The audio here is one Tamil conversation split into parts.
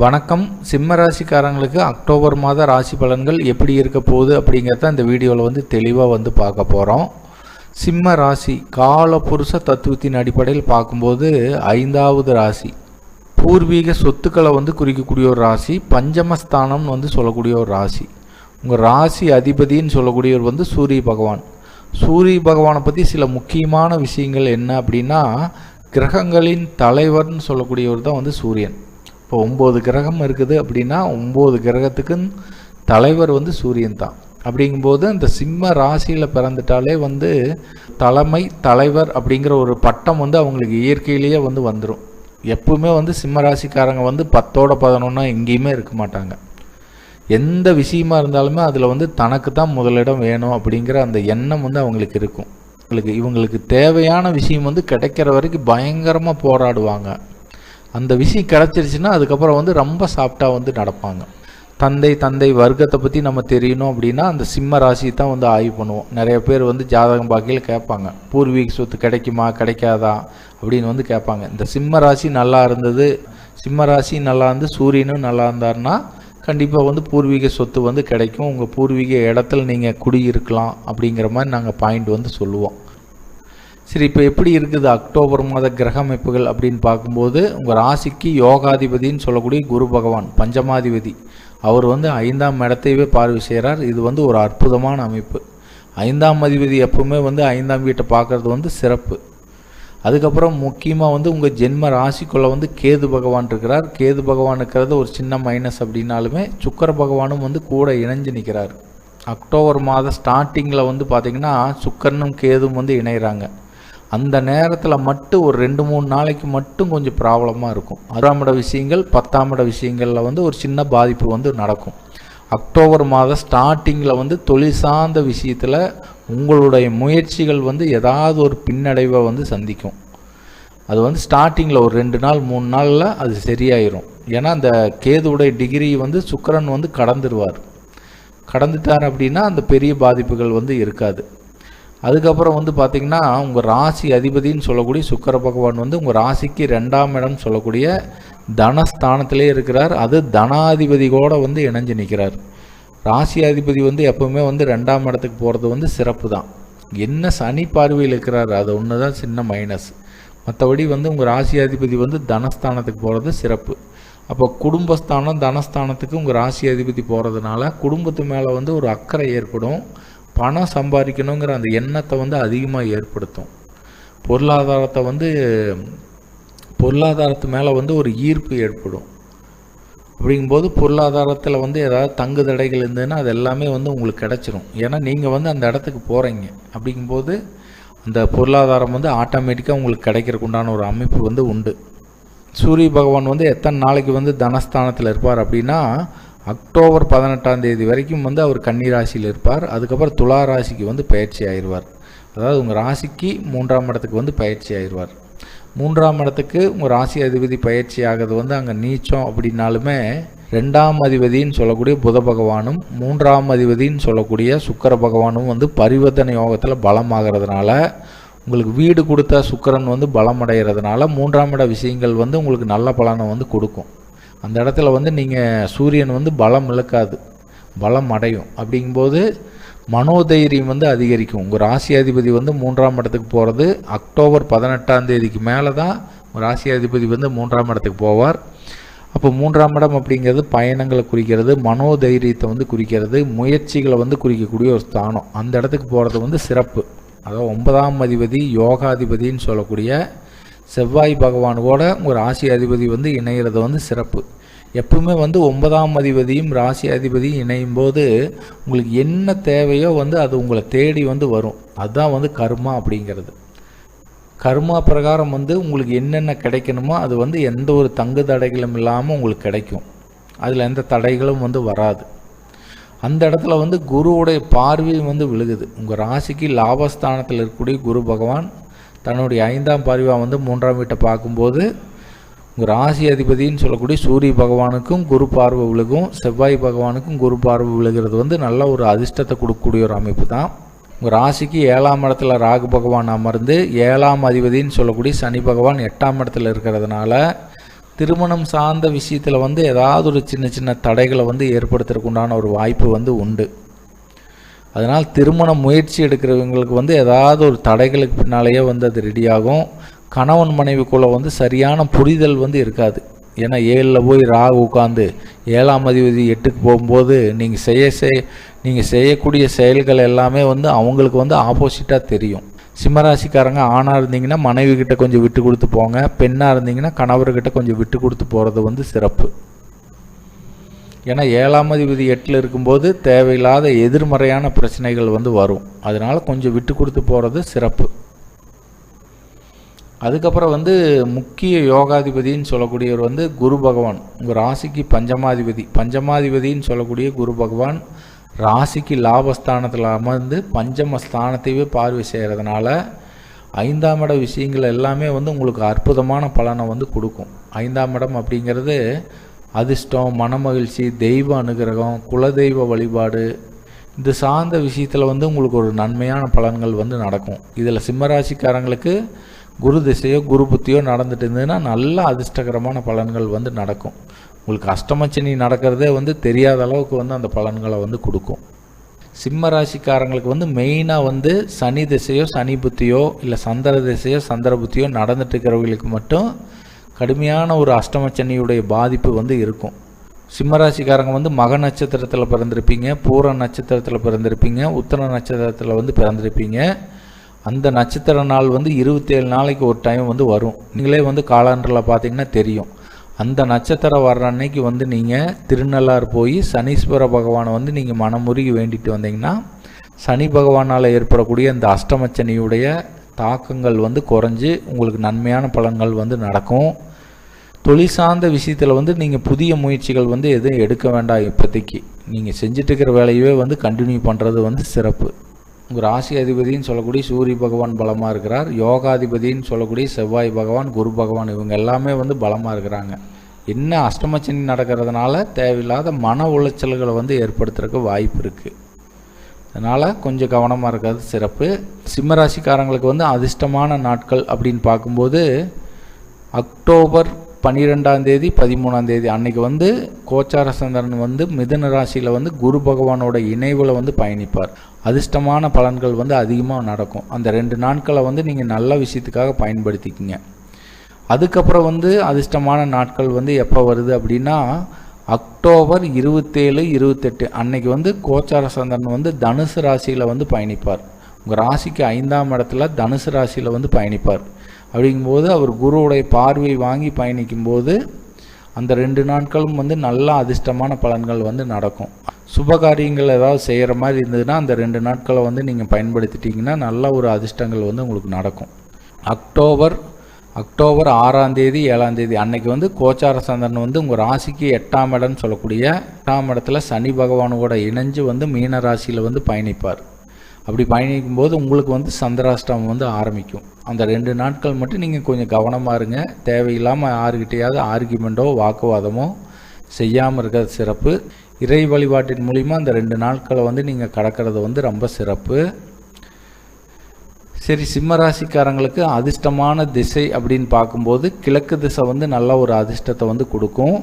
வணக்கம். சிம்ம ராசிக்காரங்களுக்கு அக்டோபர் மாத ராசி பலன்கள் எப்படி இருக்க போகுது அப்படிங்கிறத இந்த வீடியோவில் வந்து தெளிவாக வந்து பார்க்க போகிறோம் சிம்ம ராசி கால புருஷ தத்துவத்தின் அடிப்படையில் பார்க்கும்போது ஐந்தாவது ராசி. பூர்வீக சொத்துக்களை வந்து குறிக்கக்கூடிய ஒரு ராசி. பஞ்சமஸ்தானம்னு வந்து சொல்லக்கூடிய ஒரு ராசி. உங்கள் ராசி அதிபதின்னு சொல்லக்கூடியவர் வந்து சூரிய பகவான். சூரிய பகவானை பற்றி சில முக்கியமான விஷயங்கள் என்ன அப்படின்னா கிரகங்களின் தலைவர்னு சொல்லக்கூடியவர் தான் வந்து சூரியன். இப்போ ஒம்பது கிரகம் இருக்குது அப்படின்னா ஒம்பது கிரகத்துக்கும் தலைவர் வந்து சூரியன் தான். அப்படிங்கும்போது அந்த சிம்ம ராசியில் பிறந்துட்டாலே வந்து தலைமை தலைவர் அப்படிங்கிற ஒரு பட்டம் வந்து அவங்களுக்கு இயற்கையிலேயே வந்து வந்துடும் எப்பவுமே வந்து சிம்ம ராசிக்காரங்க வந்து பத்தோட பதினொன்னா எங்கேயுமே இருக்க மாட்டாங்க. எந்த விஷயமா இருந்தாலுமே அதில் வந்து தனக்கு தான் முதலிடம் வேணும் அப்படிங்கிற அந்த எண்ணம் வந்து அவங்களுக்கு இருக்கும். இவங்களுக்கு இவங்களுக்கு தேவையான விஷயம் வந்து கிடைக்கிற வரைக்கும் பயங்கரமாக போராடுவாங்க. அந்த விஷயம் கிடச்சிருச்சுன்னா அதுக்கப்புறம் வந்து ரொம்ப சாஃப்டாக வந்து நடப்பாங்க. தந்தை தந்தை வர்க்கத்தை பற்றி நம்ம தெரியணும் அப்படின்னா அந்த சிம்ம ராசி தான் வந்து ஆய்வு பண்ணுவோம். நிறைய பேர் வந்து ஜாதகம் பாக்கியில் கேட்பாங்க. பூர்வீக சொத்து கிடைக்குமா கிடைக்காதா அப்படின்னு வந்து கேட்பாங்க. இந்த சிம்ம ராசி நல்லா இருந்தது சிம்ம ராசி நல்லா இருந்து சூரியனும் நல்லா இருந்தாருன்னா கண்டிப்பாக வந்து பூர்வீக சொத்து வந்து கிடைக்கும். உங்கள் பூர்வீக இடத்துல நீங்கள் குடியிருக்கலாம் அப்படிங்கிற மாதிரி நாங்கள் பாயிண்ட் வந்து சொல்லுவோம். சரி இப்போ எப்படி இருக்குது அக்டோபர் மாத கிரக அமைப்புகள் அப்படின்னு பார்க்கும்போது உங்கள் ராசிக்கு யோகாதிபதின்னு சொல்லக்கூடிய குரு பகவான் பஞ்சமாதிபதி. அவர் வந்து ஐந்தாம் இடத்தையே பார்வை செய்கிறார் இது வந்து ஒரு அற்புதமான அமைப்பு. ஐந்தாம் அதிபதி எப்பவுமே வந்து ஐந்தாம் வீட்டை பார்க்குறது வந்து சிறப்பு. அதுக்கப்புறம் முக்கியமாக வந்து உங்கள் ஜென்ம ராசிக்குள்ளே வந்து கேது பகவான் இருக்கிறார். கேது பகவான் இருக்கிறது ஒரு சின்ன மைனஸ் அப்படின்னாலுமே சுக்கர பகவானும் வந்து கூட இணைஞ்சு நிற்கிறார் அக்டோபர் மாதம் ஸ்டார்டிங்கில் வந்து பார்த்திங்கன்னா சுக்கரனும் கேதும் வந்து இணைகிறாங்க அந்த நேரத்தில் மட்டும் ஒரு ரெண்டு மூணு நாளைக்கு மட்டும் கொஞ்சம் ப்ராப்ளமாக இருக்கும். ஆறாம் இட விஷயங்கள் பத்தாம் இட விஷயங்களில் வந்து ஒரு சின்ன பாதிப்பு வந்து நடக்கும். அக்டோபர் மாதம் ஸ்டார்டிங்கில் வந்து தொழில் சார்ந்த விஷயத்தில் உங்களுடைய முயற்சிகள் வந்து ஏதாவது ஒரு பின்னடைவை வந்து சந்திக்கும். அது வந்து ஸ்டார்டிங்கில் ஒரு ரெண்டு நாள் மூணு நாளில் அது சரியாயிரும். ஏன்னா அந்த கேதுவுடைய டிகிரி வந்து சுக்கரன் வந்து கடந்துருவார். கடந்துட்டார் அப்படின்னா அந்த பெரிய பாதிப்புகள் வந்து இருக்காது. அதுக்கப்புறம் வந்து பார்த்திங்கன்னா உங்கள் ராசி அதிபதின்னு சொல்லக்கூடிய சுக்கர பகவான் வந்து உங்கள் ராசிக்கு ரெண்டாம் இடம் சொல்லக்கூடிய தனஸ்தானத்திலே இருக்கிறார். அது தனாதிபதி கூட வந்து இணைஞ்சு நிற்கிறார் ராசி அதிபதி வந்து எப்போவுமே வந்து ரெண்டாம் இடத்துக்கு போகிறது வந்து சிறப்பு தான் என்ன சனி பார்வையில் இருக்கிறார் அது ஒன்று தான் சின்ன மைனஸ் மற்றபடி வந்து உங்கள் ராசி அதிபதி வந்து தனஸ்தானத்துக்கு போகிறது சிறப்பு. அப்போ குடும்பஸ்தானம் தனஸ்தானத்துக்கு உங்கள் ராசி அதிபதி போகிறதுனால குடும்பத்து மேலே வந்து ஒரு அக்கறை ஏற்படும். பணம் சம்பாதிக்கணுங்கிற அந்த எண்ணத்தை வந்து அதிகமாக ஏற்படுத்தும். பொருளாதாரத்தை வந்து பொருளாதாரத்து மேலே வந்து ஒரு ஈர்ப்பு ஏற்படும். அப்படிங்கும்போது பொருளாதாரத்தில் வந்து ஏதாவது தங்கு தடைகள் இருந்ததுன்னா அது எல்லாமே வந்து உங்களுக்கு கிடச்சிரும். ஏன்னா நீங்கள் வந்து அந்த இடத்துக்கு போகிறீங்க அப்படிங்கும்போது அந்த பொருளாதாரம் வந்து ஆட்டோமேட்டிக்காக உங்களுக்கு கிடைக்கிறக்கு உண்டான ஒரு அமைப்பு வந்து உண்டு. சூரிய பகவான் வந்து எத்தனை நாளைக்கு வந்து தனஸ்தானத்தில் இருப்பார் அப்படின்னா அக்டோபர் பதினெட்டாம் தேதி வரைக்கும் வந்து அவர் கன்னி ராசியில் இருப்பார். அதுக்கப்புறம் துலா ராசிக்கு வந்து பயிற்சி ஆயிடுவார். அதாவது உங்கள் ராசிக்கு மூன்றாம் இடத்துக்கு வந்து பயிற்சி ஆயிடுவார். மூன்றாம் இடத்துக்கு உங்கள் ராசி அதிபதி பயிற்சி ஆகிறது வந்து அங்கே நீச்சம் அப்படின்னாலுமே ரெண்டாம் அதிபதின்னு சொல்லக்கூடிய புத பகவானும் மூன்றாம் அதிபதின்னு சொல்லக்கூடிய சுக்கர பகவானும் வந்து பரிவர்த்தனை யோகத்தில் பலமாகிறதுனால உங்களுக்கு வீடு கொடுத்த சுக்கரன் வந்து பலம் அடைகிறதுனால மூன்றாம் இட விஷயங்கள் வந்து உங்களுக்கு நல்ல பலனை வந்து கொடுக்கும். அந்த இடத்துல வந்து நீங்கள் சூரியன் வந்து பலம் இழக்காது பலம் அடையும். அப்படிங்கும்போது மனோதைரியம் வந்து அதிகரிக்கும். உங்கள் ராசியாதிபதி வந்து மூன்றாம் இடத்துக்கு போகிறது அக்டோபர் பதினெட்டாம் தேதிக்கு மேலே தான் ராசி அதிபதி வந்து மூன்றாம் இடத்துக்கு போவார். அப்போ மூன்றாம் இடம் அப்படிங்கிறது பயணங்களை குறிக்கிறது மனோதைரியத்தை வந்து குறிக்கிறது முயற்சிகளை வந்து குறிக்கக்கூடிய ஒரு ஸ்தானம். அந்த இடத்துக்கு போகிறது வந்து சிறப்பு. அதாவது ஒன்பதாம் அதிபதி யோகாதிபதின்னு சொல்லக்கூடிய செவ்வாய் பகவானோட ஒரு ராசி அதிபதி வந்து இணைகிறது வந்து சிறப்பு. எப்பவுமே வந்து ஒன்பதாம் அதிபதியும் ராசி அதிபதியும் இணையும் போது உங்களுக்கு என்ன தேவையோ வந்து அது உங்களை தேடி வந்து வரும். அதுதான் வந்து கர்மா அப்படிங்கிறது. கர்மா பிரகாரம் வந்து உங்களுக்கு என்னென்ன கிடைக்கணுமோ அது வந்து எந்த ஒரு தங்கு தடைகளும் இல்லாமல் உங்களுக்கு கிடைக்கும். அதில் எந்த தடைகளும் வந்து வராது. அந்த இடத்துல வந்து குருவுடைய பார்வையும் வந்து விழுகுது. உங்கள் ராசிக்கு லாபஸ்தானத்தில் இருக்கக்கூடிய குரு பகவான் தன்னுடைய ஐந்தாம் பரிவாக வந்து மூன்றாம் வீட்டை பார்க்கும்போது உங்கள் ராசி அதிபதின்னு சொல்லக்கூடிய சூரிய பகவானுக்கும் குரு பார்வை விழுகும் செவ்வாய் பகவானுக்கும் குரு பார்வை விழுகிறது வந்து நல்ல ஒரு அதிர்ஷ்டத்தை கொடுக்கக்கூடிய ஒரு அமைப்பு தான். உங்கள் ராசிக்கு ஏழாம் இடத்துல ராகு பகவான் அமர்ந்து ஏழாம் அதிபதின்னு சொல்லக்கூடிய சனி பகவான் எட்டாம் இடத்துல இருக்கிறதுனால திருமணம் சார்ந்த விஷயத்தில் வந்து ஏதாவது ஒரு சின்ன சின்ன தடைகளை வந்து ஏற்படுத்துறதுக்குண்டான ஒரு வாய்ப்பு வந்து உண்டு. அதனால் திருமண முயற்சி எடுக்கிறவங்களுக்கு வந்து ஏதாவது ஒரு தடைகளுக்கு பின்னாலேயே வந்து அது ரெடியாகும் கணவன் மனைவிக்குள்ளே வந்து சரியான புரிதல் வந்து இருக்காது. ஏன்னா ஏழில் போய் ராகு உட்காந்து ஏழாம் அதிபதி எட்டுக்கு போகும்போது நீங்கள் செய்ய செய் நீங்கள் செய்யக்கூடிய செயல்கள் எல்லாமே வந்து அவங்களுக்கு வந்து ஆப்போசிட்டாக தெரியும். சிம்மராசிக்காரங்க ஆணாக இருந்தீங்கன்னா மனைவி கிட்ட கொஞ்சம் விட்டு கொடுத்து போங்க. பெண்ணாக இருந்தீங்கன்னா கணவர்கிட்ட கொஞ்சம் விட்டு கொடுத்து போகிறது வந்து சிறப்பு. ஏன்னா ஏழாம் அதிபதி எட்டில் இருக்கும்போது தேவையில்லாத எதிர்மறையான பிரச்சனைகள் வந்து வரும். அதனால் கொஞ்சம் விட்டு கொடுத்து போகிறது சிறப்பு. அதுக்கப்புறம் வந்து முக்கிய யோகாதிபதின்னு சொல்லக்கூடியவர் வந்து குரு பகவான். உங்கள் ராசிக்கு பஞ்சமாதிபதி. பஞ்சமாதிபதின்னு சொல்லக்கூடிய குரு பகவான் ராசிக்கு லாபஸ்தானத்தில் அமர்ந்து பஞ்சம ஸ்தானத்தையே பார்வை செய்கிறதுனால ஐந்தாம் இட விஷயங்கள் எல்லாமே வந்து உங்களுக்கு அற்புதமான பலனை வந்து கொடுக்கும். ஐந்தாம் இடம் அப்படிங்கிறது அதிர்ஷ்டம் மனமகிழ்ச்சி தெய்வ அனுகிரகம் குலதெய்வ வழிபாடு. இது சார்ந்த விஷயத்தில் வந்து உங்களுக்கு ஒரு நன்மையான பலன்கள் வந்து நடக்கும். இதில் சிம்மராசிக்காரங்களுக்கு குரு திசையோ குரு புத்தியோ நடந்துட்டு இருந்ததுன்னா நல்ல அதிர்ஷ்டகரமான பலன்கள் வந்து நடக்கும். உங்களுக்கு அஷ்டமச்சனி நடக்கிறதே வந்து தெரியாத அளவுக்கு வந்து அந்த பலன்களை வந்து கொடுக்கும். சிம்ம ராசிக்காரங்களுக்கு வந்து மெயினாக வந்து சனி திசையோ சனி புத்தியோ இல்லை சந்திர திசையோ சந்திர புத்தியோ நடந்துட்டு இருக்கிறவங்களுக்கு மட்டும் கடுமையான ஒரு அஷ்டமச்சனியுடைய பாதிப்பு வந்து இருக்கும். சிம்மராசிக்காரங்க வந்து மக நட்சத்திரத்தில் பிறந்திருப்பீங்க பூர நட்சத்திரத்தில் பிறந்திருப்பீங்க உத்தர நட்சத்திரத்தில் வந்து பிறந்திருப்பீங்க. அந்த நட்சத்திர நாள் வந்து இருபத்தேழு நாளைக்கு ஒரு டைம் வந்து வரும். நீங்களே வந்து காலாண்டரில் பார்த்தீங்கன்னா தெரியும். அந்த நட்சத்திரம் வர்ற அன்னைக்கு வந்து நீங்கள் திருநள்ளார் போய் சனீஸ்வர பகவானை வந்து நீங்கள் மனமுருகி வேண்டிட்டு வந்தீங்கன்னா சனி பகவானால் ஏற்படக்கூடிய அந்த அஷ்டமச்சனியுடைய தாக்கங்கள் வந்து குறைஞ்சி உங்களுக்கு நன்மையான பலன்கள் வந்து நடக்கும். தொழில் சார்ந்த விஷயத்தில் வந்து நீங்கள் புதிய முயற்சிகள் வந்து எதுவும் எடுக்க வேண்டாம் இப்போதைக்கு. நீங்கள் செஞ்சுட்டு இருக்கிற வேலையவே வந்து கண்டினியூ பண்ணுறது வந்து சிறப்பு. உங்கள் ராசி அதிபதின்னு சொல்லக்கூடிய சூரிய பகவான் பலமாக இருக்கிறார். யோகாதிபதின்னு சொல்லக்கூடிய செவ்வாய் பகவான் குரு பகவான் இவங்க எல்லாமே வந்து பலமாக இருக்கிறாங்க. என்ன அஷ்டமச்சனி நடக்கிறதுனால தேவையில்லாத மன உளைச்சல்களை வந்து ஏற்படுத்துறதுக்கு வாய்ப்பு இருக்குது அதனால் கொஞ்சம் கவனமாக இருக்கிறது சிறப்பு. சிம்மராசிக்காரங்களுக்கு வந்து அதிர்ஷ்டமான நாட்கள் அப்படின்னு பார்க்கும்போது அக்டோபர் பன்னிரெண்டாம் தேதி பதிமூணாம் தேதி அன்னைக்கு வந்து கோச்சார சந்திரன் வந்து மிதுன ராசியில் வந்து குரு பகவானோட இணைவில் வந்து பயணிப்பார். அதிர்ஷ்டமான பலன்கள் வந்து அதிகமாக நடக்கும். அந்த ரெண்டு நாட்களை வந்து நீங்கள் நல்ல விஷயத்துக்காக பயன்படுத்திக்கிங்க. அதுக்கப்புறம் வந்து அதிர்ஷ்டமான நாட்கள் வந்து எப்போ வருது அப்படின்னா அக்டோபர் இருபத்தேழு இருபத்தெட்டு அன்னைக்கு வந்து கோச்சார சந்திரன் வந்து தனுசு ராசியில் வந்து பயணிப்பார். உங்கள் ராசிக்கு ஐந்தாம் இடத்துல தனுசு ராசியில் வந்து பயணிப்பார். அப்படிங்கும்போது அவர் குருவுடைய பார்வை வாங்கி பயணிக்கும்போது அந்த ரெண்டு நாட்களும் வந்து நல்ல அதிர்ஷ்டமான பலன்கள் வந்து நடக்கும். சுப காரியங்கள் ஏதாவது செய்கிற மாதிரி இருந்ததுன்னா அந்த ரெண்டு நாட்களை வந்து நீங்கள் பயன்படுத்திட்டீங்கன்னா நல்ல ஒரு அதிர்ஷ்டங்கள் வந்து உங்களுக்கு நடக்கும். அக்டோபர் அக்டோபர் ஆறாம் தேதி ஏழாம் தேதி. அன்னைக்கு வந்து கோச்சார சந்திரன் வந்து உங்கள் ராசிக்கு எட்டாம் இடம்னு சொல்லக்கூடிய எட்டாம் இடத்துல சனி பகவானோட இணைஞ்சு வந்து மீன ராசியில் வந்து பயணிப்பார். அப்படி பயணிக்கும் போது உங்களுக்கு வந்து சந்திராஷ்டமம் வந்து ஆரம்பிக்கும். அந்த ரெண்டு நாட்கள் மட்டும் நீங்கள் கொஞ்சம் கவனமாக இருங்க. தேவையில்லாமல் யாருக்கிட்டையாவது ஆர்குமெண்ட்டோ வாக்குவாதமோ செய்யாமல் இருக்கிறது சிறப்பு. இறை வழிபாட்டின் மூலிமா அந்த ரெண்டு நாட்களை வந்து நீங்கள் கடக்கிறது வந்து ரொம்ப சிறப்பு. சரி சிம்ம ராசிக்காரங்களுக்கு அதிர்ஷ்டமான திசை அப்படின்னு பார்க்கும்போது கிழக்கு திசை வந்து நல்ல ஒரு அதிர்ஷ்டத்தை வந்து கொடுக்கும்.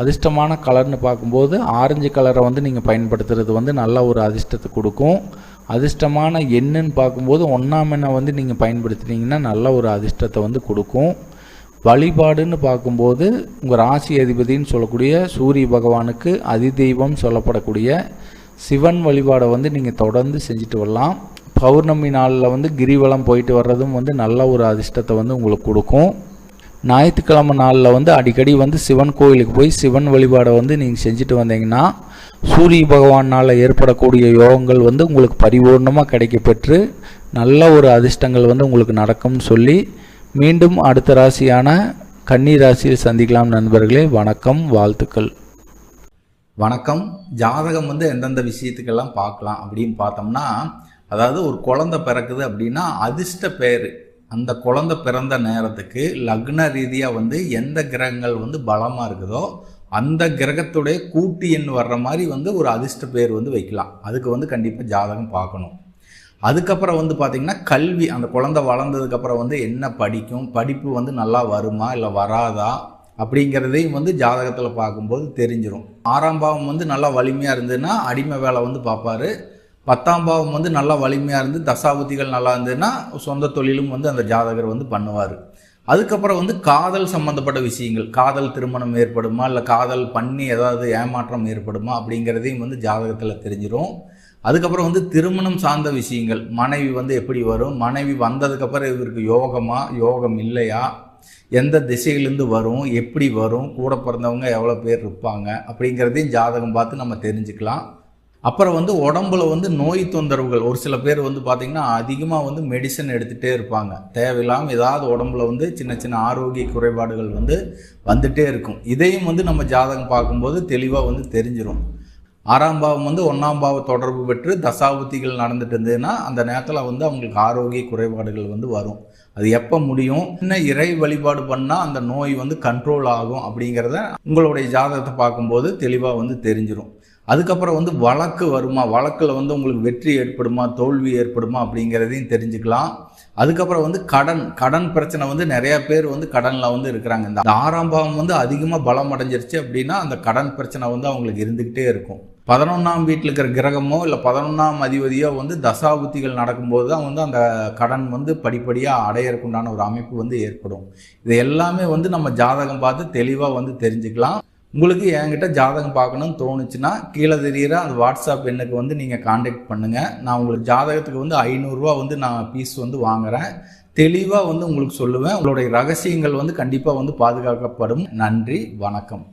அதிர்ஷ்டமான கலர்னு பார்க்கும்போது ஆரஞ்சு கலரை வந்து நீங்கள் பயன்படுத்துறது வந்து நல்ல ஒரு அதிர்ஷ்டத்தை கொடுக்கும். அதிர்ஷ்டமான எண்ணுன்னு பார்க்கும்போது ஒன்றாம் எண்ணை வந்து நீங்கள் பயன்படுத்தினீங்கன்னா நல்ல ஒரு அதிர்ஷ்டத்தை வந்து கொடுக்கும். வழிபாடுன்னு பார்க்கும்போது உங்கள் ராசி அதிபதின்னு சொல்லக்கூடிய சூரிய பகவானுக்கு அதிதெய்வம் சொல்லப்படக்கூடிய சிவன் வழிபாடை வந்து நீங்கள் தொடர்ந்து செஞ்சுட்டு வரலாம். பௌர்ணமி நாளில் வந்து கிரிவலம் போயிட்டு வர்றதும் வந்து நல்ல ஒரு அதிர்ஷ்டத்தை வந்து உங்களுக்கு கொடுக்கும். ஞாயிற்றுக்கிழமை நாளில் வந்து அடிக்கடி வந்து சிவன் கோயிலுக்கு போய் சிவன் வழிபாடை வந்து நீங்கள் செஞ்சுட்டு வந்தீங்கன்னா சூரிய பகவானால் ஏற்படக்கூடிய யோகங்கள் வந்து உங்களுக்கு பரிபூர்ணமாக கிடைக்கப்பெற்று நல்ல ஒரு அதிர்ஷ்டங்கள் வந்து உங்களுக்கு நடக்கும்னு சொல்லி மீண்டும் அடுத்த ராசியான கன்னி ராசியில் சந்திக்கலாம் நண்பர்களே. வணக்கம் வாழ்த்துக்கள். வணக்கம். ஜாதகம் வந்து எந்தெந்த விஷயத்துக்கெல்லாம் பார்க்கலாம் அப்படின்னு பார்த்தோம்னா அதாவது ஒரு குழந்தை பிறக்குது அப்படின்னா அதிர்ஷ்ட பேர். அந்த குழந்தை பிறந்த நேரத்துக்கு லக்ன ரீதியாக வந்து எந்த கிரகங்கள் வந்து பலமாக இருக்குதோ அந்த கிரகத்துடைய கூட்டு எண் வர்ற மாதிரி வந்து ஒரு அதிர்ஷ்ட பேர் வந்து வைக்கலாம். அதுக்கு வந்து கண்டிப்பாக ஜாதகம் பார்க்கணும். அதுக்கப்புறம் வந்து பார்த்திங்கன்னா கல்வி அந்த குழந்தை வளர்ந்ததுக்கப்புறம் வந்து என்ன படிக்கும் படிப்பு வந்து நல்லா வருமா இல்லை வராதா அப்படிங்கிறதையும் வந்து ஜாதகத்தில் பார்க்கும்போது தெரிஞ்சிடும் ஆறாம் பாவம் வந்து நல்லா வலிமையாக இருந்ததுன்னா அடிமை வேலை வந்து பார்ப்பாரு. பத்தாம் பாவம் வந்து நல்லா வலிமையாக இருந்து தசாபுத்திகள் நல்லா இருந்ததுன்னா சொந்த தொழிலும் வந்து அந்த ஜாதகர் வந்து பண்ணுவார். அதுக்கப்புறம் வந்து காதல் சம்மந்தப்பட்ட விஷயங்கள் காதல் திருமணம் ஏற்படுமா இல்லை காதல் பண்ணி ஏதாவது ஏமாற்றம் ஏற்படுமா அப்படிங்கிறதையும் வந்து ஜாதகத்தில் தெரிஞ்சிடும் அதுக்கப்புறம் வந்து திருமணம் சார்ந்த விஷயங்கள் மனைவி வந்து எப்படி வரும் மனைவி வந்ததுக்கப்புறம் இவருக்கு யோகமா யோகம் இல்லையா எந்த திசையிலேருந்து வரும் எப்படி வரும் கூட பிறந்தவங்க எவ்வளோ பேர் இருப்பாங்க அப்படிங்கிறதையும் ஜாதகம் பார்த்து நம்ம தெரிஞ்சுக்கலாம். அப்புறம் வந்து உடம்புல வந்து நோய் தொந்தரவுகள். ஒரு சில பேர் வந்து பார்த்திங்கன்னா அதிகமாக வந்து மெடிசன் எடுத்துகிட்டே இருப்பாங்க. தேவையில்லாமல் ஏதாவது உடம்புல வந்து சின்ன சின்ன ஆரோக்கிய குறைபாடுகள் வந்து வந்துகிட்டே இருக்கும். இதையும் வந்து நம்ம ஜாதகம் பார்க்கும்போது தெளிவாக வந்து தெரிஞ்சிடும் ஆறாம் பாவம் வந்து ஒன்றாம் பாவ தொடர்பு பெற்று தசாபுத்திகள் நடந்துட்டு இருந்ததுன்னா அந்த நேரத்தில் வந்து அவங்களுக்கு ஆரோக்கிய குறைபாடுகள் வந்து வரும். அது எப்போ முடியும்? என்ன இறை வழிபாடு பண்ணால் அந்த நோய் வந்து கண்ட்ரோல் ஆகும் அப்படிங்கிறத உங்களுடைய ஜாதகத்தை பார்க்கும்போது தெளிவாக வந்து தெரிஞ்சிடும் அதுக்கப்புறம் வந்து வழக்கு வருமா? வழக்கில் வந்து உங்களுக்கு வெற்றி ஏற்படுமா? தோல்வி ஏற்படுமா? அப்படிங்கிறதையும் தெரிஞ்சுக்கலாம். அதுக்கப்புறம் வந்து கடன் கடன் பிரச்சனை வந்து நிறைய பேர் வந்து கடனில் வந்து இருக்கிறாங்க. இந்த ஆறாம் பாவம் வந்து அதிகமாக பலம் அடைஞ்சிருச்சு அப்படின்னா அந்த கடன் பிரச்சனை வந்து அவங்களுக்கு இருந்துக்கிட்டே இருக்கும். பதினொன்றாம் வீட்டில் இருக்கிற கிரகமோ இல்லை பதினொன்றாம் அதிபதியோ வந்து தசாபுத்திகள் நடக்கும்போது தான் வந்து அந்த கடன் வந்து படிப்படியாக அடையறக்குண்டான ஒரு அமைப்பு வந்து ஏற்படும். இது எல்லாமே வந்து நம்ம ஜாதகம் பார்த்து தெளிவாக வந்து தெரிஞ்சுக்கலாம். உங்களுக்கு என்கிட்ட ஜாதகம் பார்க்கணும்னு தோணுச்சுன்னா கீழே தெரியிற அந்த வாட்ஸ்அப் எண்ணுக்கு வந்து நீங்கள் காண்டாக்ட் பண்ணுங்கள் நான் உங்களுக்கு ஜாதகத்துக்கு வந்து ஐநூறுரூவா வந்து நான் பீஸ் வந்து வாங்குறேன். தெளிவாக வந்து உங்களுக்கு சொல்லுவேன். உங்களுடைய ரகசியங்கள் வந்து கண்டிப்பாக வந்து பாதுகாக்கப்படும். நன்றி வணக்கம்.